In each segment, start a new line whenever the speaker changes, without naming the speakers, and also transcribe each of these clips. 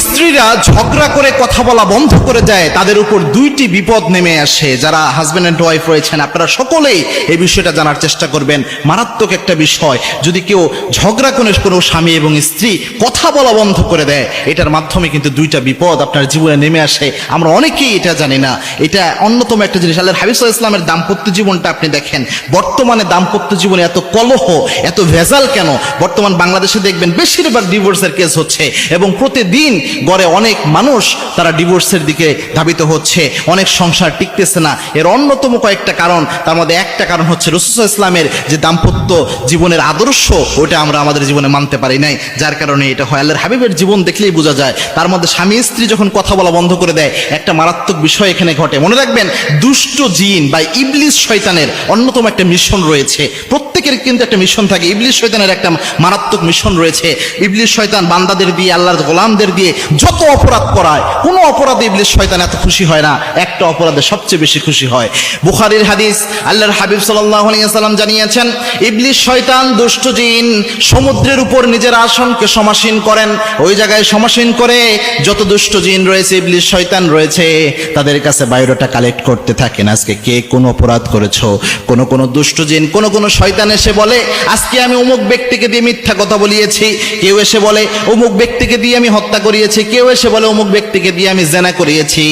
স্ত্রীরা ঝগড়া করে কথা বলা বন্ধ করে দেয়। তাদের উপর দুইটি বিপদ নেমে আসে। যারা হাজব্যান্ড অ্যান্ড ওয়াইফ রয়েছেন, আপনারা সকলেই এই বিষয়টা জানার চেষ্টা করবেন। মারাত্মক একটা বিষয়। যদি কেউ ঝগড়া করে কোনো স্বামী এবং স্ত্রী কথা বলা বন্ধ করে দেয়, এটার মাধ্যমে কিন্তু দুইটা বিপদ আপনার জীবনে নেমে আসে। আমরা অনেকেই এটা জানি না। এটা অন্যতম একটা জিনিস। আল্লাহ হাবিজ ইসলামের দাম্পত্য জীবনটা আপনি দেখেন। বর্তমানে দাম্পত্য জীবনে এত কলহ, এত ভেজাল কেন? বর্তমান বাংলাদেশে দেখবেন বেশিরভাগ ডিভোর্সের কেস হচ্ছে। এবং প্রতিদিন গড়ে অনেক মানুষ তারা ডিভোর্সের দিকে ধাবিত হচ্ছে। অনেক সংসার টিকতেছে না। এর অন্যতম কয়েকটা কারণ, তার মধ্যে একটা কারণ হচ্ছে রসুল ইসলামের যে দাম্পত্য জীবনের আদর্শ ওটা আমরা আমাদের জীবনে মানতে পারি নাই। যার কারণে এটা হয় আল্লাহর হাবিবের জীবন দেখলেই বোঝা যায়। তার মধ্যে স্বামী স্ত্রী যখন কথা বলা বন্ধ করে দেয়, একটা মারাত্মক বিষয় এখানে ঘটে। মনে রাখবেন, দুষ্ট জিন বা ইবলিস শয়তানের অন্যতম একটা মিশন রয়েছে। প্রত্যেকের কিন্তু একটা মিশন থাকে। ইবলিস শয়তানের একটা মারাত্মক মিশন রয়েছে। ইবলিস শয়তান বান্দাদের দিয়ে, আল্লাহর গোলামদের দিয়ে যত অপরাধ করায়, কোনো অপরাধে ইবলিস শয়তান এত খুশি হয় না। একটা অপরাধে সবচেয়ে বেশি খুশি হয়। বুখারির হাদিস, আল্লাহর হাবিব সাল্লাম জানিয়েছেন, ইবলিস শয়তান দুষ্ট জিন সমুদ্রের উপর নিজের আসনকে সমাসীন করেন। ওই জায়গায় সমাসীন করে যত দুষ্ট জিন রয়েছে, ইবলিস শয়তান রয়েছে, তাদের কাছে বায়োডাটা কালেক্ট করতে থাকেন আজকে কে কোন অপরাধ করেছ? কোন কোন দুষ্ট জিন, কোন কোন শয়তান এসে বলে, আজকে আমি অমুক ব্যক্তিকে দিয়ে মিথ্যা কথা বলিয়েছি। কেউ এসে বলে, অমুক ব্যক্তিকে দিয়ে আমি হত্যা করিয়েছি। কেউ এসে বলে, অমুক ব্যক্তিকে দিয়ে আমি জেনা করিয়েছি।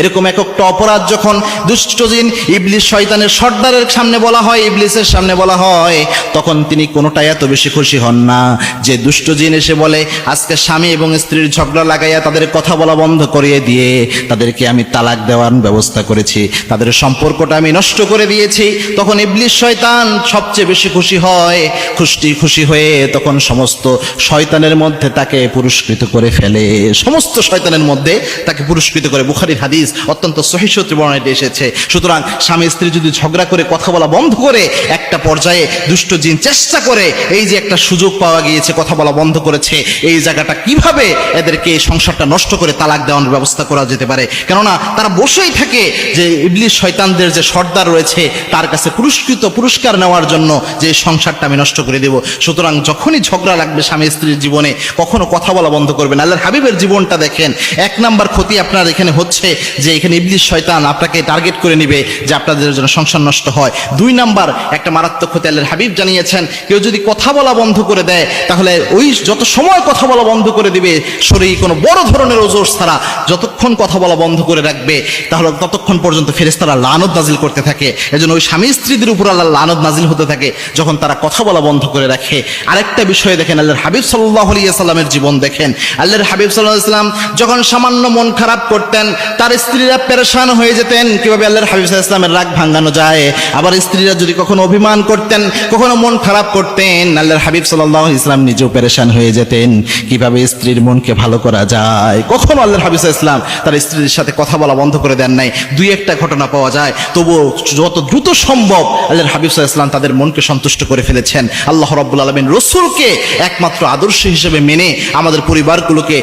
এরকম এক একটা অপরাধ যখন দুষ্ট জিন ইবলিস শয়তানের সর্দারের সামনে বলা হয়, ইবলিসের সামনে বলা হয়, তখন তিনি কোনোটাই এত বেশি খুশি হন না। যে দুষ্ট জিন এসে বলে, আজকে স্বামী এবং স্ত্রীর ঝগড়া লাগাইয়া তাদের কথা বলা বন্ধ করিয়ে দিয়ে তাদেরকে আমি তালাক দেওয়ার ব্যবস্থা করেছি, তাদের সম্পর্কটা আমি নষ্ট করে দিয়েছি। তখন ইবলিশ শয়তান সবচেয়ে বেশি খুশি হয় খুশি খুশি হয়ে তখন সমস্ত শয়তানের মধ্যে তাকে পুরস্কৃত করে ফেলে। সমস্ত শয়তানের মধ্যে তাকে পুরস্কৃত করে বুখারির হাদিস অত্যন্ত সহিষ্ণুতি বর্ণাইতে এসেছে। সুতরাং স্বামী স্ত্রী যদি ঝগড়া করে, কথা বলা বন্ধ করে, একটা পর্যায়ে দুষ্ট জিন চেষ্টা করে, এই যে একটা সুযোগ পাওয়া গিয়েছে, কথা বলা বন্ধ করেছে, এই জায়গাটা কীভাবে এদেরকে সংসারটা নষ্ট করে তালাক দেওয়ার ব্যবস্থা করা যেতে পারে? কেননা তারা বসেই থাকে যে ইবলিশ শয়তানদের যে সর্দার রয়েছে, তার কাছে পুরস্কৃত পুরস্কার নেওয়ার জন্য যে সংসারটা আমি নষ্ট করে দেব। সুতরাং যখনই ঝগড়া লাগবে স্বামী স্ত্রীর জীবনে, কখনো কথা বলা বন্ধ করবেন। আল্লাহর হাবিবের জীবনটা দেখেন। এক নাম্বার ক্ষতি আপনার এখানে হচ্ছে যে এখানে ইবলিশ শয়তান আপনাকে টার্গেট করে নিবে যে আপনাদের জন্য সংসার নষ্ট হয়। দুই নাম্বার, একটা মারাত্মক ক্ষতি আল্লাহর হাবিব জানিয়েছেন, কেউ যদি কথা বলা বন্ধ করে দেয়, তাহলে ওই যত সময় কথা বলা বন্ধ করে দিবে, শরীর কোনো বড় ধরনের ওজোর ছাড়া যতক্ষণ কথা বলা বন্ধ করে রাখবে, তাহলে ততক্ষণ পর্যন্ত ফেরেস্তারা লানত নাজিল করতে থাকে। এজন্য ওই স্বামী স্ত্রীদের উপর আল্লাহ লানত নাজিল হতে থাকে। যখন তারা কথা বলা বন্ধ করে রাখে, আরেকটা বিষয়ে দেখেন, আল্লাহর হাবিব সাল্লাহ সাল্লামের জীবন দেখেন। আল্লাহর হাবিব সাল্লাহ ইসলাম যখন সামান্য মন খারাপ করতেন, তার স্ত্রীরা পেরেশান হয়ে যেতেন। কীভাবে আল্লাহর হাবিব সাল্লাহ রাগ ভাঙানো যায়? আবার স্ত্রীরা যদি কখনো অভিমান করতেন, কখনো মন খারাপ করতেন, আল্লাহর হাবিব সাল্লাহ ইসলাম নিজেও পেরেশান হয়ে যেতেন। কীভাবে স্ত্রীর মনকে ভালো করা যায়? কখনো আল্লাহর হাবিব ইসলাম তার স্ত্রীর সাথে কথা বলা বন্ধ করে দেন নাই। দুই একটা ঘটনা পাওয়া যায়। তবুও যত দ্রুত সম্ভব আল্লাহর হাবিব সাল্লাল্লাহু ইসলাম তাদের মনকে সন্তুষ্ট করে ফেলেছেন। আল্লাহ রব্বুল আলমিন রসুলকে একমাত্র আদর্শ হিসেবে মেনে আমাদের পরিবারগুলোকে